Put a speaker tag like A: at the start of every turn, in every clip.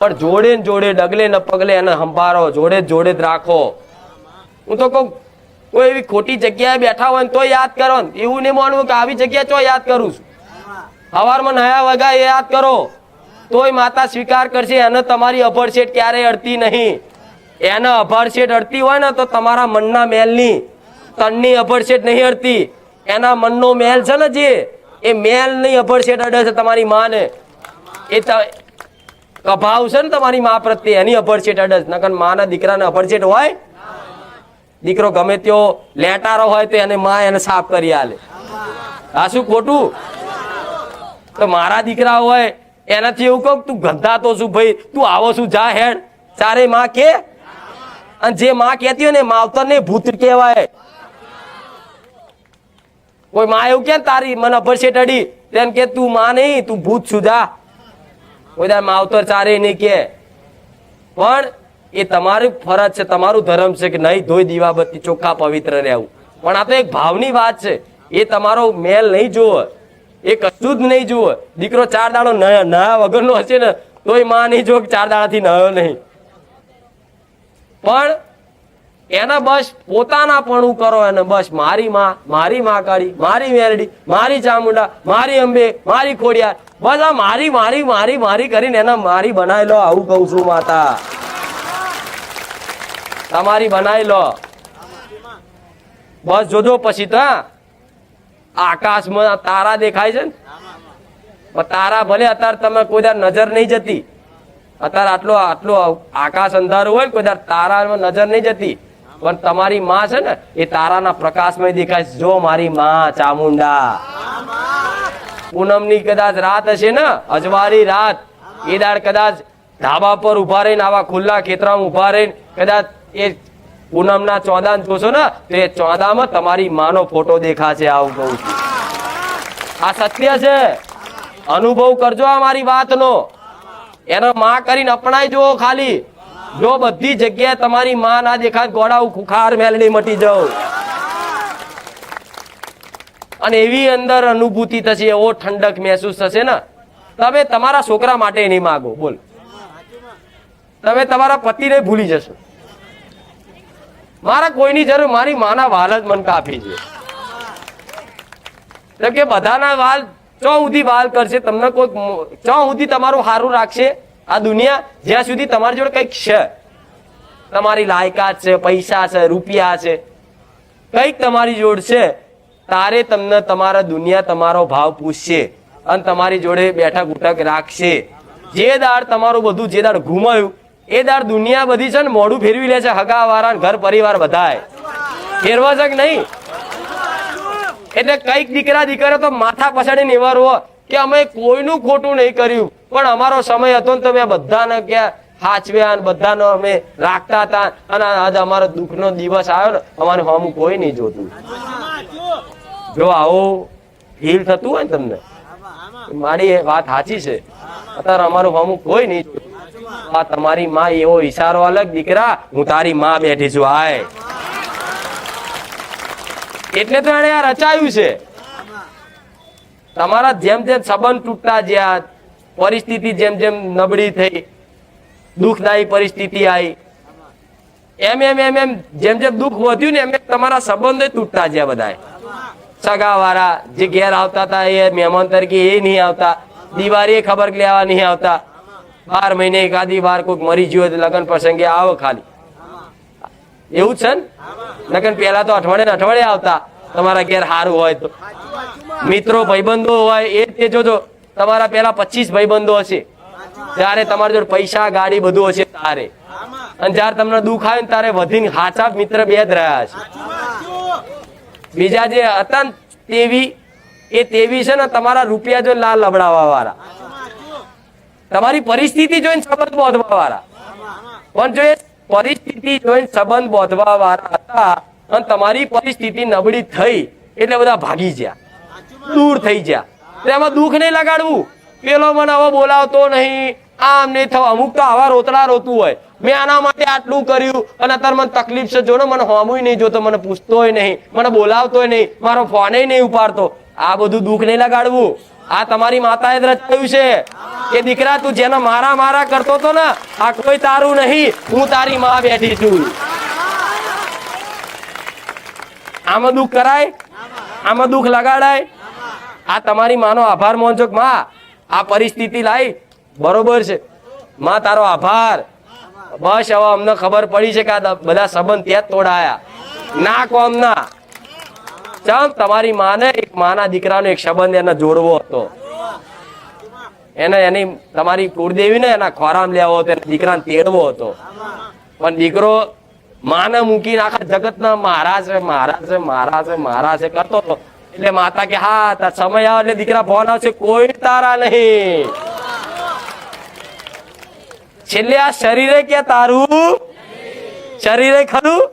A: પણ જોડે ને જોડે, ડગલે ને પગલે એને સંભાળો જોડે જોડે જ રાખો. હું તો કહું, કોઈ એવી ખોટી જગ્યાએ બેઠા હોય ને તો યાદ કરો ને. એવું નહીં માનવું કે આવી જગ્યા ચો યાદ કરું છું. સવારમાં નયા વગા એ યાદ કરો. તોય માતા સ્વીકાર કરશે, એને તમારી અભરશેઠ ક્યારેય અડતી નહીં. એને અભરશેઠ અડતી હોય ને તો તમારા મનના મેલની, તનની અભરશેઠ નહીં અડતી. એના મનનો મેલ છે ને જે, એ મેલની અભરશેઠ અડે છે તમારી માને. એ કભાવ છે ને તમારી મા પ્રત્યે, એની અભરછેટ અડસ. નકર માના દીકરાને અભરછેટ હોય? દીકરો ગમે તેઓ લેટારો હોય તો એને મા એને સાફ કરી આલે. આ શું ખોટું? તો મારા દીકરા હોય, એનાથી એવું કહું તું ગંધાતો છું ભાઈ. તું આવો છું, જા હેડ. ચારે માં કે? અને જે માં કહેતી હોય ને માવતર ને ભૂત કહેવાય. કોઈ માં એવું કે તારી મને અભરછેટ અડી. તેમ કે, તું માં નહીં, તું ભૂત છું, જા. કોઈ માવતર ચારે નહીં કે. પણ એ તમારી ફરજ છે, તમારું ધર્મ છે કે નહીં, ધોઈ દીવાબત્તી ચોખ્ખા પવિત્ર રહેવું. પણ આ તો એક ભાવની વાત છે, એ તમારો મેલ નહીં જુઓ. એ કશું જ નહીં જુઓ. દીકરો ચાર દાડો નયા વગરનો હશે ને, તોયમાં નહીં જો ચાર દાડાથી નયો નહીં. પણ એના બસ પોતાના પણ કરો એને બસ મારી માં, મારી મા કાળી, મારી મેરડી, મારી ચામુંડા, મારી અંબે, મારી ખોડિયાર, બસ આ મારી મારી મારી મારી કરીને એને મારી બનાવી લો, આવું કહું છું માતા. તમારી બનાવી લો. બસ જોજો પછી તો. આકાશમાં તારા દેખાય છે ને? તારા ભલે અત્યારે તમે કોઈ નજર નહીં જતી. અત્યારે આટલો આટલો આકાશ અંધારું હોય કોઈ દર તારામાં નજર નહીં જતી. પણ તમારી માં છે ને, એ તારાના પ્રકાશમાં દેખાય જો મારી માં, ચામુંડા. પૂનમની કદાચ રાત હશે ને, અજવાળી રાત. એ દાડ કદાચ ધાબા પર ઊભા રહીને, આવા ખુલ્લા ખેતરામાં ઊભા રહીને, કદાચ એ પૂનમના ચોદા જોશો ને, તો એ ચોદામાં તમારી માનો ફોટો દેખાશે. આવું કહું છું. આ સત્ય છે. અનુભવ કરજો આ મારી વાતનો. એનો માં કરીને અપનાઈ જુઓ ખાલી. જો બધી જગ્યાએ તમારી માં ના દેખાય ગોળાઉ ખુખાર મેલડી મટી જાઉં અને એવી અંદર અનુભૂતિ થશે, એવો ઠંડક મહેસૂસ થશે ને. તમે તમારા છોકરા માટે નહીં માગો, બોલ. તમે તમારા પતિને ભૂલી જશો. મારા કોઈની જરૂર, મારી માના વાલ જ મન કાપી છે. કેમ કે બધાના વાલ ચો સુધી વાલ કરશે, તમને કોઈ ચો સુધી તમારું સારું રાખશે? આ દુનિયા જ્યાં સુધી તમારી જોડે કંઈક છે. તમારી લાયકાત છે, પૈસા છે, રૂપિયા છે, કંઈક તમારી જોડ છે, તારે તમને તમારા દુનિયા તમારો ભાવ પૂછશે અને તમારી જોડે બેઠક ઉઠક રાખશે. જે દાડ તમારું બધું, જે દાડ ઘુમાયું, એ દાડ દુનિયા બધી છે ને મોઢું ફેરવી લે છે હગા વાળા ઘર પરિવાર બધાય ફેરવા છે કે નહીં? એટલે કંઈક દીકરા દીકરા તો માથા પછાડી નિવારવો કે અમે કોઈનું ખોટું નહીં કર્યું. પણ અમારો સમય હતો ને તમે બધાને ક્યાં હાચવ્યા અને બધાનો અમે રાખતા હતા. અને આજ અમારો દુઃખનો દિવસ આવ્યો ને, અમારે હમ કોઈ નહીં જોતું. જો આવો ફીલ થતું હોય ને તમને મારી વાત સાચી છે. અત્યારે અમારું હમ કોઈ નહીં. આ તમારી માં એવો ઈશારો અલગ, દીકરા, હું તારી માં બેઠી છું, આય. એટલે તો એને આ રચાયું છે. તમારા જેમ જેમ સંબંધ તૂટતા જ્યાં પરિસ્થિતિ જેમ જેમ નબળી થઈ, દુઃખદાયી પરિસ્થિતિ આવી. એમ એમ એમ એમ જેમ જેમ દુઃખ વધ્યું ને એમ એમ તમારા સંબંધો તૂટતા છે બધા સગાવાળા જે ઘેર આવતા હતા એ મહેમાન તરીકે એ નહીં આવતા. દિવાળી ખબર લેવા નહીં આવતા. બાર મહિને એકાદી વાર કોઈક મરી ગયું લગ્ન પ્રસંગે આવો ખાલી. એવું જ છે ને? લગ્ન પહેલા તો અઠવાડિયે ને અઠવાડિયે આવતા. તમારા ઘેર સારું હોય તો. મિત્રો, ભાઈબંધો હોય એ તે જોજો. તમારા પેલા પચીસ ભાઈબંધો હશે. ત્યારે તમારી જોડે પૈસા, ગાડી બધું હશે તારે. અને જયારે તમને દુઃખ આવે ને તારે વધીને હાચા મિત્ર બે જ રહ્યા છે. બીજા જે હતા ને તેવી, એ તેવી છે ને તમારા રૂપિયા જો લાલ લબડાવા વાળા તમારી પરિસ્થિતિ જોઈને સંબંધ બોધવા વાળા પણ જો એ પરિસ્થિતિ જોઈને સંબંધ બોધવા વાળા હતા અને તમારી પરિસ્થિતિ નબળી થઈ, એટલે બધા ભાગી ગયા. દૂર થઈ ગયા. એમાં દુઃખ નહીં લગાડવું. પેલો મને હવે બોલાવતો નહીં. આમ નહીં થવા. અમુક તો આવા રોતડા રોતું હોય. મેં આના માટે આટલું કર્યું અને અત્યારે મને તકલીફ છે. જો ને મને હોમું નહીં જોતો, મને પૂછતોય નહીં. મને બોલાવતોય નહીં. મારો ફોને નહીં ઉપાડતો. આ બધું દુઃખ નહીં લગાડવું. આ તમારી માતાએ જ રચાયું છે. કે દીકરા, તું જેને મારા મારા કરતો હતો ને, આ કોઈ તારું નહીં. હું તારી માં બેઠી છું. આમાં દુઃખ કરાય? આમાં દુઃખ લગાડાય? આ તમારી માનો આભાર માનજો કે માં. આ પરિસ્થિતિ લાવી બરોબર છે. માં, તારો આભાર. બસ, હવે અમને ખબર પડી છે કે આ બધા સંબંધ ત્યાં જ તોડાયા. ના, કોમ ના. ચમ, તમારી માને એક માના દીકરાનો એક સંબંધ એને જોડવો હતો. એને એની તમારી કુળદેવીને એના ખોરામ લેવો હતો, એના દીકરાને તેડવો હતો. પણ દીકરો માને મૂકીને આખા જગતના મહારાજ છે મહારાજ છે મહારાજ છે મહારાજ છે, કરતો હતો. એટલે માતા કે, હા, તાર સમય આવે એટલે દીકરા ફોન આવશે, કોઈ તારા નહીં. છેલ્લે આ શરીરે કે તારું? શરીરે ખરું?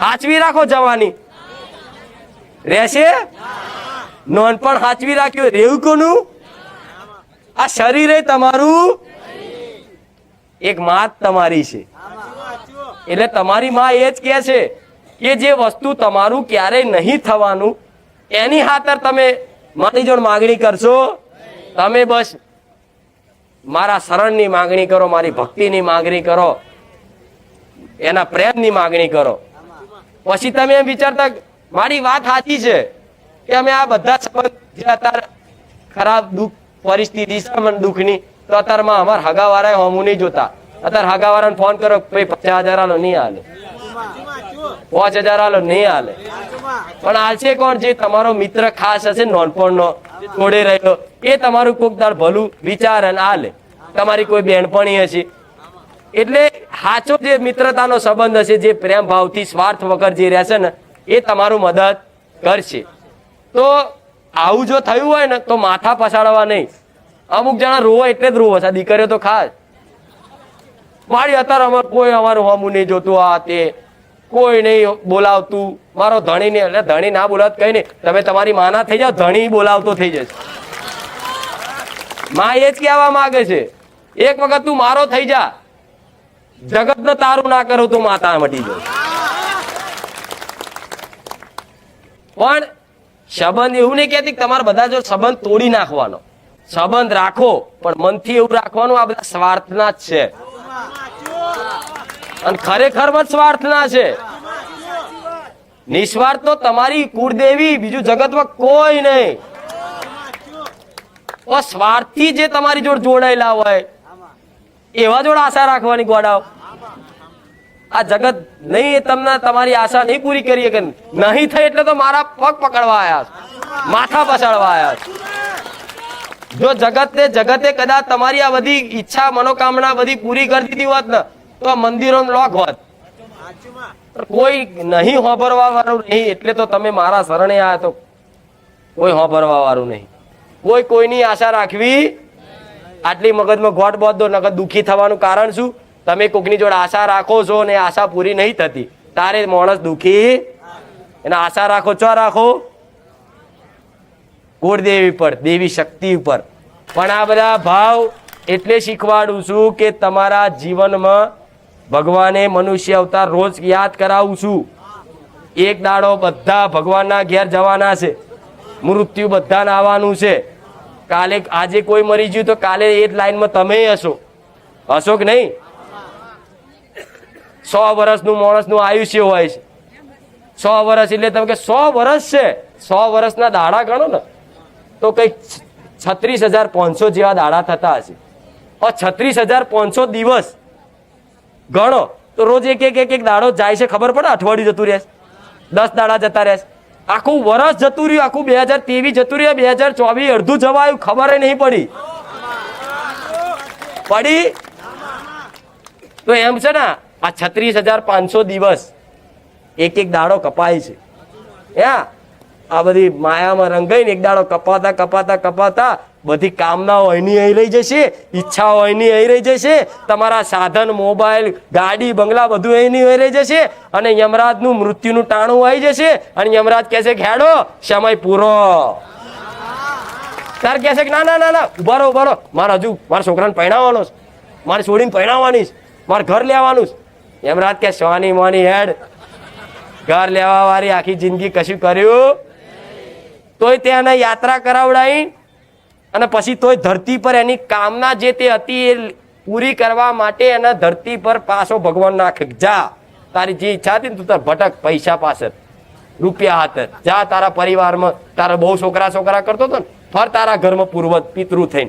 A: હાચવી રાખો જવાની. રહેશે? નોનપણ હાચવી રાખ્યું રેવું કોનું? આ શરીરે તમારું? એક માત તમારી છે. એટલે તમારી માં એ જ કે છે કે જે વસ્તુ તમારું ક્યારેય નહીં થવાનું એની ખાતર તમે મારી જોડ માગણી કરશો? તમે બસ મારા શરણની માગણી કરો, મારી ભક્તિની માગણી કરો, એના પ્રેમની માગણી કરો. પછી તમે એમ વિચારતા મારી વાત સાચી છે કે અમે આ બધા સંબંધ જે અત્યારે ખરાબ દુઃખ, પરિસ્થિતિ છે દુઃખની, તો અત્યારમાં અમારા હગાવાળાએ હોમું નહીં જોતા. અત્યારે હગાવાળાને ફોન કરો ભાઈ પચાસ હજાર નહીં હાલે પાંચ હજાર આલો નહીં હાલે. પણ હાલશે કોણ? જે તમારો મિત્ર ખાસ હશે, નોનપણનો છોડે રહેલો, એ તમારું કોક દાળ ભલું વિચાર અને હાલે. તમારી કોઈ બેનપણી હશે. એટલે સાચો જે મિત્રતાનો સંબંધ હશે, જે પ્રેમ ભાવથી સ્વાર્થ વગર જે રહેશે ને, એ તમારું મદદ કરશે. તો આવું જો થયું હોય ને, તો માથા પસાડવા નહીં. અમુક જણા રોવો એટલે જ રોવો છે દીકરીઓ તો ખાસ. મારી અત્યારે અમારે કોઈ અમારું હમું નહીં જોતું આ તે. કોઈ નહીં બોલાવતું. મારો ધણી નહીં એટલે ધણી ના બોલાવત કઈ નહીં. તમે તમારી માના થઈ જાઓ, ધણી બોલાવતો થઈ જશે. માં એ જ કહેવા માંગે છે, એક વખત તું મારો થઈ જા. જગત ને તારું ના કરું તો માતા મટી જાય પણ સંબંધ એવું નહીં કહેતી તમારે બધા જો સંબંધ તોડી નાખવાનો. સંબંધ રાખો, પણ મનથી એવું રાખવાનું આ બધા સ્વાર્થના જ છે. અને ખરેખરમાં જ સ્વાર્થના છે. નિસ્વાર્થ તો તમારી કુળદેવી, બીજું જગતમાં કોઈ નહીં. સ્વાર્થી જે તમારી જોડે જોડાયેલા હોય, એવા જોડે આશા રાખવાની ગોડાઓ આ જગત નહીં તમને તમારી આશા નહીં પૂરી કરી કે નહીં થઈ એટલે તો મારા પગ પકડવા આવ્યા માથા પછાડવા આવ્યા. જો જગતે જગતે કદાચ તમારી આ બધી ઈચ્છા, મનોકામના બધી પૂરી કરી દીધી હોત ને તો મંદિરો લોક હોત. કોઈ નહીં હોભરવા વાળું નહીં, એટલે તો તમે મારા શરણે આ તો કોઈ હોભરવા વાળું નહીં. કોઈ કોઈની આશા રાખવી આટલી મગજમાં ગોટ બોધ દો, નકર દુઃખી થવાનું કારણ શું? તમે કોકની જોડે આશા રાખો છો ને આશા પૂરી નહીં થતી. તારે માણસ દુઃખી એને આશા રાખો, ચો રાખો? કુળદેવી પર, દેવી શક્તિ ઉપર. પણ આ બધા ભાવ એટલે શીખવાડું છું કે તમારા જીવનમાં ભગવાને મનુષ્ય અવતાર રોજ યાદ કરાવું છું. એક દાડો બધા ભગવાનના ઘેર જવાના છે. મૃત્યુ બધાને આવવાનું છે. કાલે, આજે કોઈ મરી ગયું તો કાલે એ જ લાઈનમાં તમે હશો. હશો કે નહીં? સો વર્ષનું માણસનું આયુષ્ય હોય છે. સો વર્ષ એટલે તમે કે સો વર્ષ છે. સો વર્ષના દાડા ગણો ને, તો કંઈક છત્રીસ હજાર પાંચસો જેવા દાડા થતા હશે. છત્રીસ હજાર પાંચસો દિવસ. ગણો. તો રોજ એક એક એક એક દાડો જાય છે, ખબર પડે? અઠવાડિયું જતું રહેશે. દસ દાડા જતા રહેશે. આખું વર્ષ જતું રહ્યું, આખું બે હજાર ત્રેવીસ જતું રહ્યું, બે હજાર ચોવીસ અડધું જવાયું, ખબર નહીં પડી. પડી? તો એમ છે ને, આ છત્રીસ હજાર પાંચસો દિવસ એક એક દાડો કપાય છે. હે આ બધી માયામાં રંગાઈને એક દાડો કપાતા કપાતા કપાતા બધી કામનાઓ અહીંની અહીં રહી જશે ઈચ્છાઓ અહીંની અહીં રહી જશે, તમારા સાધન, મોબાઈલ, ગાડી, બંગલા બધું અહીંની અહીં રહી જશે અને યમરાજનું મૃત્યુનું ટાણું આવી જશે અને યમરાજ કહેશે હેડો, સમય પૂરો. તાર કહેશે કે, ના ના ના ના, ઊભા રહો ઊભા રહો. મારે હજુ, મારા છોકરાને પહેણાવવાનો છે. મારે છોડીને પહેણાવવાની છે. મારે ઘર લેવાનું છે. યમરાજ કે સોની મોની, હેડ. ઘર લેવા વાળી આખી જિંદગી કશું કર્યું તોય તેને યાત્રા કરાવડાવી અને પછી તોય ધરતી પર એની કામના જે તે હતી એ પૂરી કરવા માટે એના ધરતી પર પાછો ભગવાન નાખ જા, તારી જે ઈચ્છા હતી ને તું તાર ભટક પૈસા પાછળ રૂપિયા હાથે. જા તારા પરિવારમાં. તારા બહુ છોકરા છોકરા કરતો હતો ને. ફર તારા ઘરમાં પૂર્વજ પિતૃ થઈને.